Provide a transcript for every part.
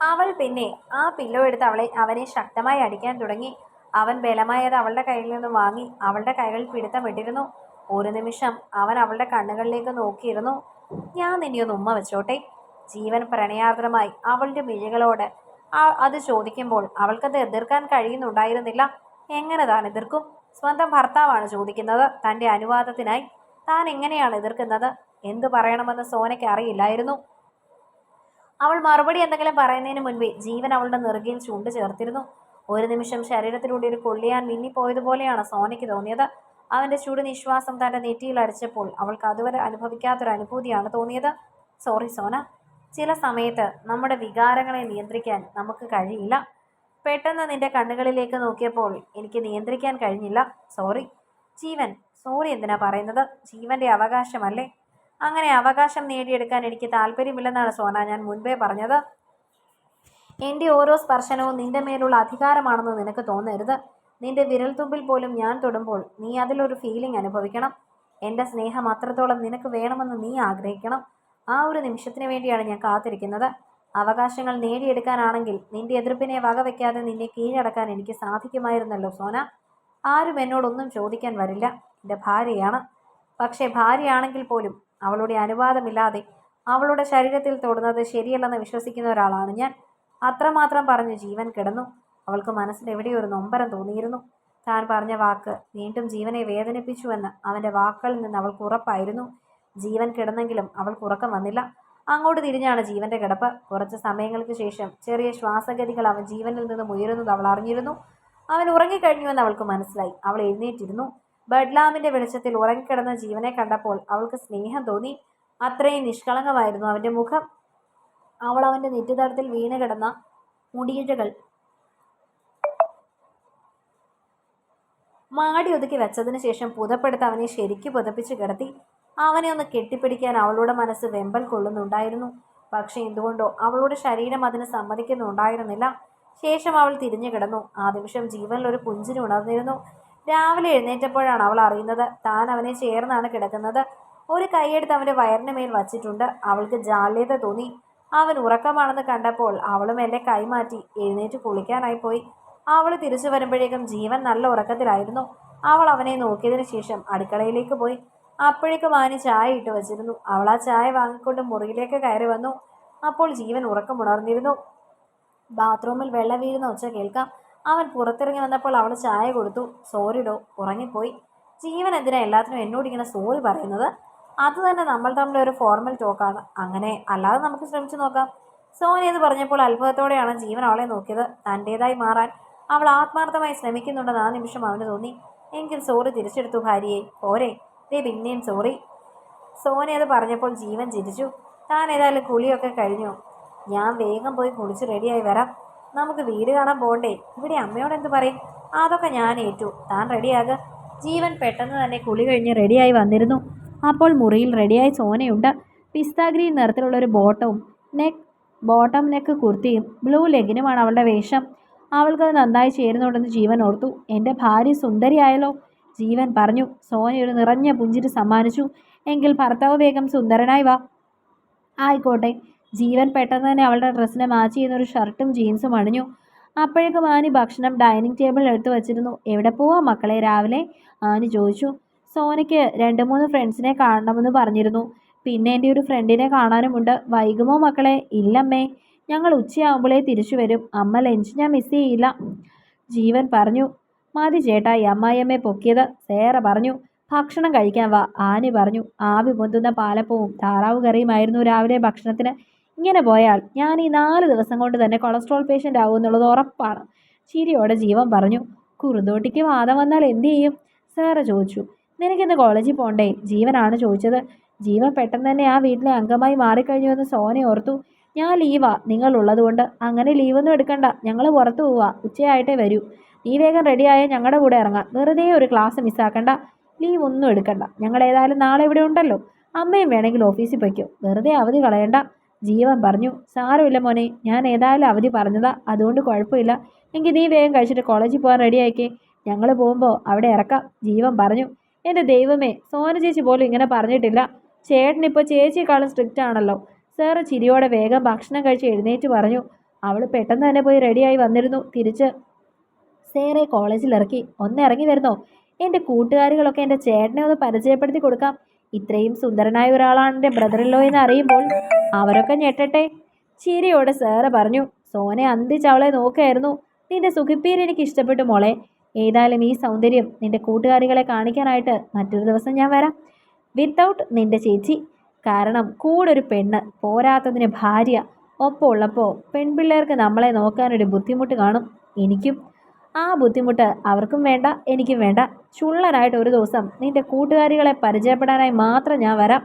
അവൾ പിന്നെ ആ പില്ലോ എടുത്ത് അവളെ അവനെ ശക്തമായി അടിക്കാൻ തുടങ്ങി. അവൻ ബലമായത് അവളുടെ കയ്യിൽ നിന്ന് വാങ്ങി. അവളുടെ കൈകൾ പിടുത്തമിട്ടിരുന്നു ഒരു നിമിഷം അവൻ അവളുടെ കണ്ണുകളിലേക്ക് നോക്കിയിരുന്നു. ഞാൻ നിന്നെ ഒന്ന് ഉമ്മ വെച്ചോട്ടെ. ജീവൻ പ്രണയാർദ്രമായി അവളുടെ മിഴികളോട് അത് ചോദിക്കുമ്പോൾ അവൾക്കത് എതിർക്കാൻ കഴിയുന്നുണ്ടായിരുന്നില്ല. എങ്ങനെ താൻ എതിർക്കും? സ്വന്തം ഭർത്താവാണ് ചോദിക്കുന്നത്. തന്റെ അനുവാദത്തിനായി താൻ എങ്ങനെയാണ് എതിർക്കുന്നത്? എന്തു പറയണമെന്ന് സോനയ്ക്ക് അറിയില്ലായിരുന്നു. അവൾ മറുപടി എന്തെങ്കിലും പറയുന്നതിന് മുൻപേ ജീവൻ അവളുടെ നെറുകയിൽ ചൂണ്ട് ചേർത്തിരുന്നു. ഒരു നിമിഷം ശരീരത്തിലൂടെ ഒരു കൊള്ളിയാൻ മിന്നിപ്പോയതുപോലെയാണ് സോനയ്ക്ക് തോന്നിയത്. അവന്റെ ചൂട് നിശ്വാസം തന്റെ നെറ്റിയിൽ അടിച്ചപ്പോൾ അവൾക്ക് അതുവരെ അനുഭവിക്കാത്തൊരു അനുഭൂതിയാണ് തോന്നിയത്. സോറി സോന. ചില സമയത്ത് നമ്മുടെ വികാരങ്ങളെ നിയന്ത്രിക്കാൻ നമുക്ക് കഴിയില്ല. പെട്ടെന്ന് നിന്റെ കണ്ണുകളിലേക്ക് നോക്കിയപ്പോൾ എനിക്ക് നിയന്ത്രിക്കാൻ കഴിഞ്ഞില്ല. സോറി. ജീവൻ സോറി എന്തിനാ പറയുന്നത്? ജീവന്റെ അവകാശമല്ലേ? അങ്ങനെ അവകാശം നേടിയെടുക്കാൻ എനിക്ക് താല്പര്യമില്ലെന്നാണ് സോന ഞാൻ മുൻപേ പറഞ്ഞത്. എന്റെ ഓരോ സ്പർശനവും നിന്റെ മേലുള്ള അധികാരമാണെന്ന് നിനക്ക് തോന്നരുത്. നിന്റെ വിരൽത്തുമ്പിൽ പോലും ഞാൻ തൊടുമ്പോൾ നീ അതിലൊരു ഫീലിംഗ് അനുഭവിക്കണം. എന്റെ സ്നേഹം അത്രത്തോളം നിനക്ക് വേണമെന്ന് നീ ആഗ്രഹിക്കണം. ആ ഒരു നിമിഷത്തിന് വേണ്ടിയാണ് ഞാൻ കാത്തിരിക്കുന്നത്. അവകാശങ്ങൾ നേടിയെടുക്കാനാണെങ്കിൽ നിന്റെ എതിർപ്പിനെ വകവെക്കാതെ നിന്നെ കീഴടക്കാൻ എനിക്ക് സാധിക്കുമായിരുന്നല്ലോ സോന. ആരും എന്നോടൊന്നും ചോദിക്കാൻ വരില്ല. എന്റെ ഭാര്യയാണ്. പക്ഷേ ഭാര്യയാണെങ്കിൽ പോലും അവളുടെ അനുവാദമില്ലാതെ അവളുടെ ശരീരത്തിൽ തൊടുന്നത് ശരിയല്ലെന്ന് വിശ്വസിക്കുന്ന ഒരാളാണ് ഞാൻ. അത്രമാത്രം പറഞ്ഞു ജീവൻ കിടന്നു. അവൾക്ക് മനസ്സിൽ എവിടെയോ ഒരു നൊമ്പരം തോന്നിയിരുന്നു. താൻ പറഞ്ഞ വാക്ക് വീണ്ടും ജീവനെ വേദനിപ്പിച്ചുവെന്ന് അവന്റെ വാക്കുകളിൽ നിന്ന് അവൾക്ക് ഉറപ്പായിരുന്നു. ജീവൻ കിടന്നെങ്കിലും അവൾക്ക് ഉറക്കം വന്നില്ല. അങ്ങോട്ട് തിരിഞ്ഞാണ് ജീവന്റെ കിടപ്പ്. കുറച്ച് സമയങ്ങൾക്ക് ശേഷം ചെറിയ ശ്വാസഗതികൾ അവൻ ജീവനിൽ നിന്നും ഉയരുന്നത് അവൾ അറിഞ്ഞിരുന്നു. അവൻ ഉറങ്ങിക്കഴിഞ്ഞുവെന്ന് അവൾക്ക് മനസ്സിലായി. അവൾ എഴുന്നേറ്റിരുന്നു. ബഡ്ലാമിന്റെ വെളിച്ചത്തിൽ ഉറങ്ങിക്കിടന്ന ജീവനെ കണ്ടപ്പോൾ അവൾക്ക് സ്നേഹം തോന്നി. അത്രയും നിഷ്കളങ്കമായിരുന്നു അവന്റെ മുഖം. അവൾ അവന്റെ നെറ്റിത്തടത്തിൽ വീണ് കിടന്ന മുടിയിഴകൾ മാടി ഒതുക്കി വെച്ചതിന് ശേഷം പുതപ്പെടുത്ത് അവനെ ശരിക്ക് പുതപ്പിച്ച് കിടത്തി. അവനെ ഒന്ന് കെട്ടിപ്പിടിക്കാൻ അവളുടെ മനസ്സ് വെമ്പൽ കൊള്ളുന്നുണ്ടായിരുന്നു. പക്ഷെ എന്തുകൊണ്ടോ അവളുടെ ശരീരം അതിന് സമ്മതിക്കുന്നുണ്ടായിരുന്നില്ല. ശേഷം അവൾ തിരിഞ്ഞു കിടന്നു ആ നിമിഷം ജീവനിൽ ഒരു പുഞ്ചിരി ഉണർന്നിരുന്നു. രാവിലെ എഴുന്നേറ്റപ്പോഴാണ് അവൾ അറിയുന്നത്. താൻ അവനെ ചേർന്നാണ് കിടക്കുന്നത്. ഒരു കൈയെടുത്ത് അവന്റെ വയറിന് മേൽ വച്ചിട്ടുണ്ട്. അവൾക്ക് ജാള്യത തോന്നി. അവൻ ഉറക്കമാണെന്ന് കണ്ടപ്പോൾ അവളും എന്റെ കൈമാറ്റി എഴുന്നേറ്റ് കുളിക്കാനായി പോയി. അവൾ തിരിച്ചു വരുമ്പോഴേക്കും ജീവൻ നല്ല ഉറക്കത്തിലായിരുന്നു. അവൾ അവനെ നോക്കിയതിനു ശേഷം അടുക്കളയിലേക്ക് പോയി. അപ്പോഴേക്കും അവന് ചായ ഇട്ട് വച്ചിരുന്നു. അവൾ ആ ചായ വാങ്ങിക്കൊണ്ട് മുറിയിലേക്ക് കയറി വന്നു. അപ്പോൾ ജീവൻ ഉറക്കമുണർന്നിരുന്നു. ബാത്റൂമിൽ വെള്ളം വീഴുന്ന ഒച്ച കേൾക്കാം. അവൻ പുറത്തിറങ്ങി വന്നപ്പോൾ അവൾ ചായ കൊടുത്തു. സോറിഡോ ഉറങ്ങിപ്പോയി. ജീവൻ എന്തിനാ എല്ലാത്തിനും എന്നോട് ഇങ്ങനെ സോറി പറയുന്നത്? അത് തന്നെ നമ്മൾ തമ്മിൽ ഒരു ഫോർമൽ ടോക്കാണ് അങ്ങനെ അല്ലാതെ നമുക്ക് ശ്രമിച്ചു നോക്കാം. സോനി എന്ന് പറഞ്ഞപ്പോൾ അത്ഭുതത്തോടെയാണ് ജീവൻ അവളെ നോക്കിയത്. തന്റേതായി മാറാൻ അവൾ ആത്മാർത്ഥമായി ശ്രമിക്കുന്നുണ്ടെന്ന് ആ നിമിഷം അവന് തോന്നി. എങ്കിൽ സോറി തിരിച്ചെടുത്തു ഭാര്യയെ. പോരെ. ദേ പിന്നെയും സോറി. സോനി അത് പറഞ്ഞപ്പോൾ ജീവൻ ചിരിച്ചു. താൻ ഏതായാലും കുളിയൊക്കെ കഴിഞ്ഞു. ഞാൻ വേഗം പോയി കുളിച്ച് റെഡിയായി വരാം. നമുക്ക് വീട് കാണാൻ പോകണ്ടേ? ഇവിടെ അമ്മയോട് എന്ത് പറയും? അതൊക്കെ ഞാൻ ഏറ്റു. താൻ റെഡിയാകുക. ജീവൻ പെട്ടെന്ന് തന്നെ കുളി കഴിഞ്ഞ് റെഡിയായി വന്നിരുന്നു. അപ്പോൾ മുറിയിൽ റെഡിയായി സോനയുണ്ട്. പിസ്താഗ്രീൻ നിറത്തിലുള്ള ഒരു ബോട്ടവും നെക്ക് ബോട്ടം നെക്ക് കുർത്തിയും ബ്ലൂ ലെഗിനുമാണ് അവളുടെ വേഷം. അവൾക്കത് നന്നായി ചേരുന്നുണ്ടെന്ന് ജീവൻ ഓർത്തു. എന്റെ ഭാര്യ സുന്ദരിയായല്ലോ ജീവൻ പറഞ്ഞു. സോന ഒരു നിറഞ്ഞ പുഞ്ചിരി സമ്മാനിച്ചു. എങ്കിൽ ഭർത്താവ് വേഗം സുന്ദരനായി വാ. ആയിക്കോട്ടെ. ജീവൻ പെട്ടെന്ന് തന്നെ അവളുടെ ഡ്രസ്സിനെ മാച്ച് ചെയ്യുന്ന ഒരു ഷർട്ടും ജീൻസും അണിഞ്ഞു. അപ്പോഴേക്കും ആനി ഭക്ഷണം ഡൈനിങ് ടേബിളിൽ എടുത്തു വച്ചിരുന്നു. എവിടെ പോവാ മക്കളെ രാവിലെ? ആനി ചോദിച്ചു. സോനയ്ക്ക് രണ്ട് മൂന്ന് ഫ്രണ്ട്സിനെ കാണണമെന്ന് പറഞ്ഞിരുന്നു. പിന്നെ എന്റെ ഒരു ഫ്രണ്ടിനെ കാണാനുമുണ്ട്. വൈകുമോ മക്കളെ? ഇല്ലമ്മേ. ഞങ്ങൾ ഉച്ചയാകുമ്പോഴേ തിരിച്ചു വരും. അമ്മ ലഞ്ച് ഞാൻ മിസ് ചെയ്യില്ല. ജീവൻ പറഞ്ഞു. മതി ചേട്ടാ ഈ അമ്മായിയമ്മയെ പൊക്കിയത്. സേറ പറഞ്ഞു. ഭക്ഷണം കഴിക്കാൻ വാ. ആനി പറഞ്ഞു. ആവി പൊന്തുന്ന പാലപ്പവും താറാവ് കറിയുമായിരുന്നു രാവിലെ ഭക്ഷണത്തിന്. ഇങ്ങനെ പോയാൽ ഞാൻ ഈ നാല് ദിവസം കൊണ്ട് തന്നെ കൊളസ്ട്രോൾ പേഷ്യന്റ് ആകും എന്നുള്ളത് ഉറപ്പാണ്. ചിരിയോടെ ജീവൻ പറഞ്ഞു കുറുന്തോട്ടിക്ക് വാദം വന്നാൽ എന്തു ചെയ്യും? സാറ് ചോദിച്ചു. നിനക്കിന്ന് കോളേജിൽ പോണ്ടേ? ജീവനാണ് ചോദിച്ചത്. ജീവൻ പെട്ടെന്ന് തന്നെ ആ വീട്ടിലെ അംഗമായി മാറിക്കഴിഞ്ഞുവെന്ന് സോനെ ഓർത്തു. ഞാൻ ലീവാ നിങ്ങളുള്ളത് കൊണ്ട്. അങ്ങനെ ലീവൊന്നും എടുക്കണ്ട. ഞങ്ങൾ പുറത്തു പോവാ. ഉച്ചയായിട്ടേ വരൂ. നീ വേഗം റെഡിയായ ഞങ്ങളുടെ കൂടെ ഇറങ്ങാം. വെറുതെ ഒരു ക്ലാസ് മിസ്സാക്കണ്ട ലീവ് ഒന്നും എടുക്കണ്ട. ഞങ്ങൾ ഏതായാലും നാളെ ഇവിടെ ഉണ്ടല്ലോ. അമ്മയും വേണമെങ്കിൽ ഓഫീസിൽ പൊയ്ക്കോ. വെറുതെ അവധി കളയണ്ട. ജീവൻ പറഞ്ഞു സാരമില്ല മോനെ ഞാൻ ഏതായാലും അവധി പറഞ്ഞതാ അതുകൊണ്ട് കുഴപ്പമില്ല. എങ്കിൽ നീ വേഗം കഴിച്ചിട്ട് കോളേജിൽ പോകാൻ റെഡി ആയിക്കേ. ഞങ്ങൾ പോകുമ്പോൾ അവിടെ ഇറക്കാം. ജീവൻ പറഞ്ഞു. എന്റെ ദൈവമേ സോന ചേച്ചി പോലും ഇങ്ങനെ പറഞ്ഞിട്ടില്ല. ചേട്ടനിപ്പോൾ ചേച്ചിയെക്കാളും സ്ട്രിക്റ്റ് ആണല്ലോ. സാറ് ചിരിയോടെ വേഗം ഭക്ഷണം കഴിച്ച് എഴുന്നേറ്റ് പറഞ്ഞു. അവൾ പെട്ടെന്ന് തന്നെ പോയി റെഡിയായി വന്നിരുന്നു. തിരിച്ച് സേറെ കോളേജിൽ ഇറക്കി. ഒന്ന് ഇറങ്ങി വരുന്നോ? എന്റെ കൂട്ടുകാരികളൊക്കെ എന്റെ ചേട്ടനെ ഒന്ന് പരിചയപ്പെടുത്തി കൊടുക്കാം. ഇത്രയും സുന്ദരനായ ഒരാളാണ് എന്റെ ബ്രദറിലോ എന്ന് അറിയുമ്പോൾ അവരൊക്കെ ഞെട്ടട്ടെ. ചിരിയോടെ സാറ് പറഞ്ഞു സോനെ അന്തിച്ച് അവളെ നോക്കായിരുന്നു. നിന്റെ സുഖിപ്പീര് എനിക്ക് ഇഷ്ടപ്പെട്ടു മോളെ. ഏതായാലും ഈ സൗന്ദര്യം നിന്റെ കൂട്ടുകാരികളെ കാണിക്കാനായിട്ട് മറ്റൊരു ദിവസം ഞാൻ വരാം. വിത്തൗട്ട് നിന്റെ ചേച്ചി. കാരണം കൂടെ ഒരു പെണ്ണ് പോരാത്തതിന് ഭാര്യ. ഒപ്പം ഉള്ളപ്പോൾ പെൺപിള്ളേർക്ക് നമ്മളെ നോക്കാനൊരു ബുദ്ധിമുട്ട് കാണും. എനിക്കും ആ ബുദ്ധിമുട്ട് അവർക്കും വേണ്ട എനിക്കും വേണ്ട. ചുള്ളനായിട്ട് ഒരു ദിവസം നിന്റെ കൂട്ടുകാരികളെ പരിചയപ്പെടാനായി മാത്രം ഞാൻ വരാം.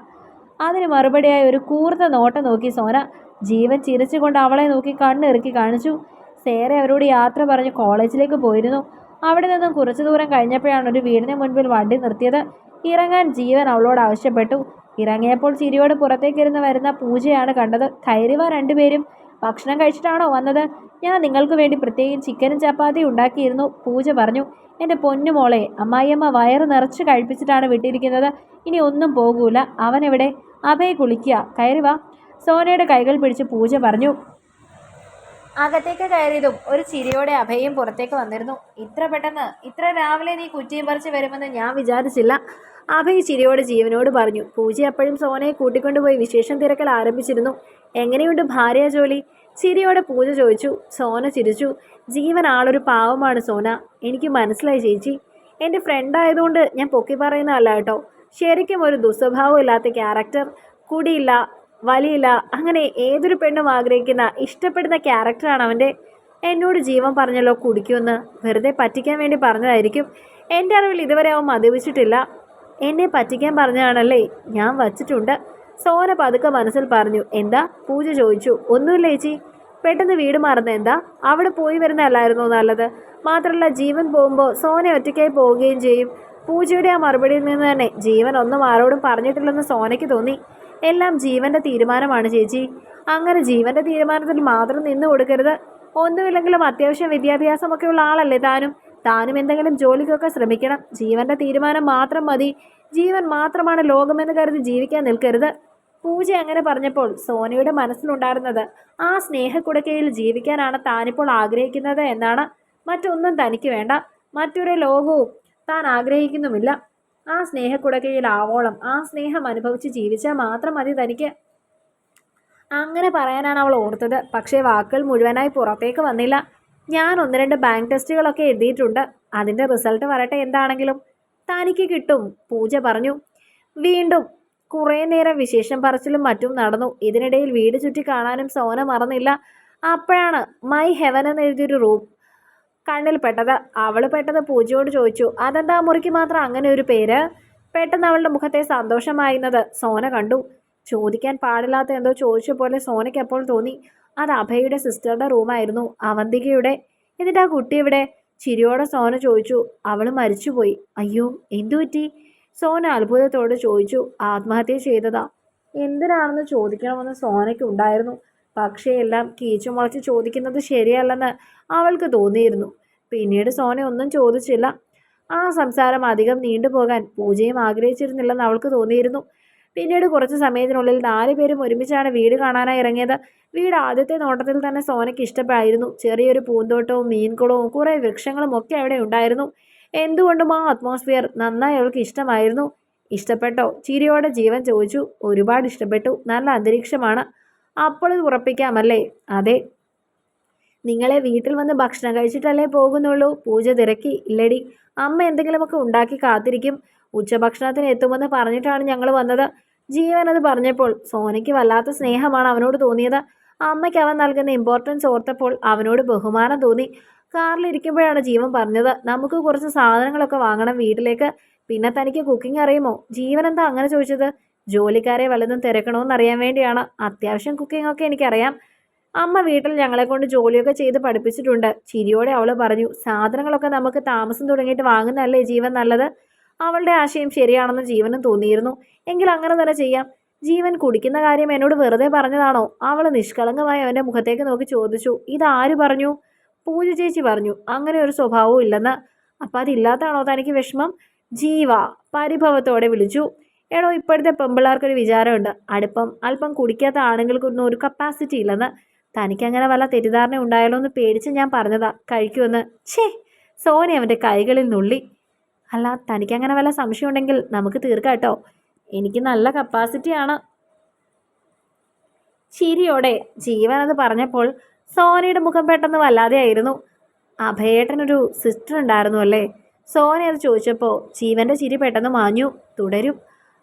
അതിന് മറുപടിയായി ഒരു കൂർത്ത നോട്ടം നോക്കി സോന ജീവൻ ചിരിച്ചുകൊണ്ട് അവളെ നോക്കി കണ്ണിറുക്കി കാണിച്ചു. സേറെ അവരോട് യാത്ര പറഞ്ഞ് കോളേജിലേക്ക് പോയിരുന്നു. അവിടെ നിന്നും കുറച്ചു ദൂരം കഴിഞ്ഞപ്പോഴാണ് ഒരു വീടിന് മുൻപിൽ വണ്ടി നിർത്തിയത്. ഇറങ്ങാൻ ജീവൻ അവളോട് ആവശ്യപ്പെട്ടു. ഇറങ്ങിയപ്പോൾ ചിരിയോട് പുറത്തേക്കിരുന്ന് വരുന്ന പൂജയാണ് കണ്ടത്. കയറിവ രണ്ടുപേരും ഭക്ഷണം കഴിച്ചിട്ടാണോ വന്നത്? ഞാൻ നിങ്ങൾക്ക് വേണ്ടി പ്രത്യേകം ചിക്കനും ചപ്പാത്തി ഉണ്ടാക്കിയിരുന്നു. പൂജ പറഞ്ഞു എന്റെ പൊന്നു മോളെ അമ്മായിയമ്മ വയറ് നിറച്ച് കഴിപ്പിച്ചിട്ടാണ് വിട്ടിരിക്കുന്നത്. ഇനി ഒന്നും പോകൂല. അവനെവിടെ? അഭയ കുളിക്കുക. കയറി വാ. സോനയുടെ കൈകൾ പിടിച്ച് പൂജ പറഞ്ഞു അകത്തേക്ക് കയറിയതും ഒരു ചിരിയോടെ അഭയം പുറത്തേക്ക് വന്നിരുന്നു. ഇത്ര പെട്ടെന്ന്? ഇത്ര രാവിലെ നീ കുറ്റിയും പറിച്ച് വരുമെന്ന് ഞാൻ വിചാരിച്ചില്ല. അഭയ ചിരിയോട് ജീവനോട് പറഞ്ഞു. പൂജ അപ്പോഴും സോനയെ കൂട്ടിക്കൊണ്ടുപോയി വിശേഷം തിരക്കൽ ആരംഭിച്ചിരുന്നു. എങ്ങനെയുണ്ട് ഭാര്യ ജോലി? ചിരിയോടെ പൂജ ചോദിച്ചു. സോന ചിരിച്ചു. ജീവൻ ആളൊരു പാവമാണ് സോന. എനിക്ക് മനസ്സിലായി ചേച്ചി. എന്റെ ഫ്രണ്ട് ആയതുകൊണ്ട് ഞാൻ പൊക്കി പറയുന്നതല്ല കേട്ടോ. ശരിക്കും ഒരു ദുസ്വഭാവം ഇല്ലാത്ത ക്യാരക്ടർ കുടിയില്ല. വലിയില്ല അങ്ങനെ ഏതൊരു പെണ്ണും ആഗ്രഹിക്കുന്ന ഇഷ്ടപ്പെടുന്ന ക്യാരക്ടറാണ് അവന്റെ. എന്നോട് ജീവൻ പറഞ്ഞല്ലോ കുടിക്കുമെന്ന്. വെറുതെ പറ്റിക്കാൻ വേണ്ടി പറഞ്ഞതായിരിക്കും. എന്റെ അറിവിൽ ഇതുവരെ അവൻ മദ്യപിച്ചിട്ടില്ല. എന്നെ പറ്റിക്കാൻ പറഞ്ഞതാണല്ലേ? ഞാൻ വച്ചിട്ടുണ്ട്. സോന പതുക്കെ മനസ്സിൽ പറഞ്ഞു എന്താ? പൂജ ചോദിച്ചു. ഒന്നുമില്ല ചേച്ചി. പെട്ടെന്ന് വീട് മാറുന്ന എന്താ? അവിടെ പോയി വരുന്നതല്ലായിരുന്നോ നല്ലത്? മാത്രമല്ല ജീവൻ പോകുമ്പോൾ സോന ഒറ്റയ്ക്കായി പോവുകയും ചെയ്യും. പൂജയുടെ ആ മറുപടിയിൽ നിന്ന് തന്നെ ജീവൻ ഒന്നും ആരോടും പറഞ്ഞിട്ടില്ലെന്ന് സോനയ്ക്ക് തോന്നി. എല്ലാം ജീവന്റെ തീരുമാനമാണ് ചേച്ചി. അങ്ങനെ ജീവന്റെ തീരുമാനത്തിൽ മാത്രം നിന്നു കൊടുക്കരുത്. ഒന്നുമില്ലെങ്കിലും അത്യാവശ്യം വിദ്യാഭ്യാസമൊക്കെ ഉള്ള ആളല്ലേ താനും? താനും എന്തെങ്കിലും ജോലിക്കൊക്കെ ശ്രമിക്കണം. ജീവന്റെ തീരുമാനം മാത്രം മതി. ജീവൻ മാത്രമാണ് ലോകമെന്ന് കരുതി ജീവിക്കാൻ നിൽക്കരുത്. പൂജ അങ്ങനെ പറഞ്ഞപ്പോൾ സോനയുടെ മനസ്സിലുണ്ടായിരുന്നത് ആ സ്നേഹക്കുടക്കയിൽ ജീവിക്കാനാണ് താനിപ്പോൾ ആഗ്രഹിക്കുന്നത് എന്നാണ്. മറ്റൊന്നും തനിക്ക് വേണ്ട. മറ്റൊരു ലോകവും താൻ ആഗ്രഹിക്കുന്നുമില്ല. ആ സ്നേഹക്കുടക്കയിൽ ആവോളം. ആ സ്നേഹം അനുഭവിച്ച് ജീവിച്ചാൽ മാത്രം മതി തനിക്ക്. അങ്ങനെ പറയാനാണ് അവൾ ഓർത്തത്. പക്ഷേ വാക്കുകൾ മുഴുവനായി പുറത്തേക്ക് വന്നില്ല. ഞാൻ ഒന്ന് രണ്ട് ബാങ്ക് ടെസ്റ്റുകളൊക്കെ എഴുതിയിട്ടുണ്ട്. അതിന്റെ റിസൾട്ട് വരട്ടെ എന്താണെങ്കിലും. തനിക്ക് കിട്ടും. പൂജ പറഞ്ഞു. വീണ്ടും. കുറേ നേരം വിശേഷം പറച്ചിലും മറ്റും നടന്നു. ഇതിനിടയിൽ വീട് ചുറ്റി കാണാനും സോന മറന്നില്ല. അപ്പോഴാണ് മൈ ഹെവൻ എന്നെഴുതിയൊരു റൂം. കണ്ണിൽ പെട്ടത്. അവൾ പെട്ടെന്ന് പൂജയോട് ചോദിച്ചു അതെന്താ മുറിക്ക് മാത്രം അങ്ങനെ ഒരു പേര്? പെട്ടെന്ന് അവളുടെ മുഖത്തെ സന്തോഷമായിരുന്നത് സോന കണ്ടു. ചോദിക്കാൻ പാടില്ലാത്ത എന്തോ ചോദിച്ച പോലെ സോനയ്ക്ക് അപ്പോൾ തോന്നി. അത് അഭയുടെ സിസ്റ്ററുടെ റൂമായിരുന്നു. അവന്തികയുടെ. എന്നിട്ട് ആ കുട്ടി ഇവിടെ ചിരിയോടെ സോന ചോദിച്ചു. അവൾ മരിച്ചുപോയി. അയ്യോ എന്തു പറ്റി? സോന അത്ഭുതത്തോട് ചോദിച്ചു. ആത്മഹത്യ ചെയ്തതാ. എന്തിനാണെന്ന് ചോദിക്കണമെന്ന് സോനയ്ക്ക് ഉണ്ടായിരുന്നു. പക്ഷേ എല്ലാം കീച്ചു മുളച്ച് ചോദിക്കുന്നത് ശരിയല്ലെന്ന് അവൾക്ക് തോന്നിയിരുന്നു. പിന്നീട് സോന ഒന്നും ചോദിച്ചില്ല. ആ സംസാരം അധികം നീണ്ടുപോകാൻ പൂജയും ആഗ്രഹിച്ചിരുന്നില്ലെന്ന് അവൾക്ക് തോന്നിയിരുന്നു. പിന്നീട് കുറച്ച് സമയത്തിനുള്ളിൽ നാല് പേരും ഒരുമിച്ചാണ് വീട് കാണാനായി ഇറങ്ങിയത്. വീട് ആദ്യത്തെ നോട്ടത്തിൽ തന്നെ സോനയ്ക്ക് ഇഷ്ടപ്പെടായിരുന്നു. ചെറിയൊരു പൂന്തോട്ടവും മീൻകുളവും കുറേ വൃക്ഷങ്ങളും ഒക്കെ അവിടെ ഉണ്ടായിരുന്നു. എന്തുകൊണ്ടും ആ അറ്റ്മോസ്ഫിയർ നന്നായി അവൾക്ക് ഇഷ്ടമായിരുന്നു. ഇഷ്ടപ്പെട്ടോ? ചിരിയോടെ ജീവൻ ചോദിച്ചു. ഒരുപാട് ഇഷ്ടപ്പെട്ടു. നല്ല അന്തരീക്ഷമാണ്. അപ്പോൾ ഇത് ഉറപ്പിക്കാമല്ലേ? അതെ. നിങ്ങളെ വീട്ടിൽ വന്ന് ഭക്ഷണം കഴിച്ചിട്ടല്ലേ പോകുന്നുള്ളൂ. പൂജ തിരക്കി. ഇല്ലടി അമ്മ എന്തെങ്കിലുമൊക്കെ ഉണ്ടാക്കി കാത്തിരിക്കും. ഉച്ചഭക്ഷണത്തിന് എത്തുമെന്ന് പറഞ്ഞിട്ടാണ് ഞങ്ങൾ വന്നത്. ജീവൻ അത് പറഞ്ഞപ്പോൾ സോനയ്ക്ക് വല്ലാത്ത സ്നേഹമാണ് അവനോട് തോന്നിയത്. അമ്മയ്ക്ക് അവൻ നൽകുന്ന ഇമ്പോർട്ടൻസ് ഓർത്തപ്പോൾ അവനോട് ബഹുമാനം തോന്നി. കാറിലിരിക്കുമ്പോഴാണ് ജീവൻ പറഞ്ഞത്. നമുക്ക് കുറച്ച് സാധനങ്ങളൊക്കെ വാങ്ങണം വീട്ടിലേക്ക്. പിന്നെ തനിക്ക് കുക്കിംഗ് അറിയുമോ? ജീവൻ എന്താ അങ്ങനെ ചോദിച്ചത്? ജോലിക്കാരെ വല്ലതും തിരക്കണമെന്ന് അറിയാൻ വേണ്ടിയാണ്. അത്യാവശ്യം കുക്കിംഗ് ഒക്കെ എനിക്കറിയാം. അമ്മ വീട്ടിൽ ഞങ്ങളെ കൊണ്ട് ജോലിയൊക്കെ ചെയ്ത് പഠിപ്പിച്ചിട്ടുണ്ട്. ചിരിയോടെ അവൾ പറഞ്ഞു സാധനങ്ങളൊക്കെ നമുക്ക് താമസം തുടങ്ങിയിട്ട് വാങ്ങുന്നതല്ലേ ജീവൻ നല്ലത്? അവളുടെ ആശയം ശരിയാണെന്ന് ജീവനും തോന്നിയിരുന്നു. എങ്കിൽ അങ്ങനെ തന്നെ ചെയ്യാം. ജീവൻ കുടിക്കുന്ന കാര്യം എന്നോട് വെറുതെ പറഞ്ഞതാണോ? അവൾ നിഷ്കളങ്കമായി അവന്റെ മുഖത്തേക്ക് നോക്കി ചോദിച്ചു ഇതാര് പറഞ്ഞു? പൂജ ചേച്ചി പറഞ്ഞു അങ്ങനെ ഒരു സ്വഭാവവും ഇല്ലെന്ന്. അപ്പം അതില്ലാത്തതാണോ തനിക്ക് വിഷമം? ജീവ പരിഭവത്തോടെ വിളിച്ചു എടോ ഇപ്പോഴത്തെ പെമ്പിള്ളാർക്കൊരു വിചാരമുണ്ട്. അടുപ്പം അല്പം കുടിക്കാത്ത ആണുങ്ങൾക്കൊന്നും ഒരു കപ്പാസിറ്റി ഇല്ലെന്ന്. തനിക്കങ്ങനെ വല്ല തെറ്റിദ്ധാരണ ഉണ്ടായാലോ എന്ന് പേടിച്ച് ഞാൻ പറഞ്ഞതാ. കഴിക്കുമെന്ന്. ഛേ സോനി അവന്റെ കൈകളിൽ നുള്ളി. അല്ല തനിക്കങ്ങനെ വല്ല സംശയം ഉണ്ടെങ്കിൽ നമുക്ക് തീർക്കാം കേട്ടോ. എനിക്ക് നല്ല കപ്പാസിറ്റിയാണ് ചിരിയോടെ ജീവൻ അത് പറഞ്ഞപ്പോൾ സോനയുടെ മുഖം പെട്ടെന്ന് വല്ലാതെയായിരുന്നു അഭയേട്ടനൊരു സിസ്റ്റർ ഉണ്ടായിരുന്നു അല്ലേ? സോന അത് ചോദിച്ചപ്പോൾ ജീവന്റെ ചിരി പെട്ടെന്ന് മാഞ്ഞു. തുടരും.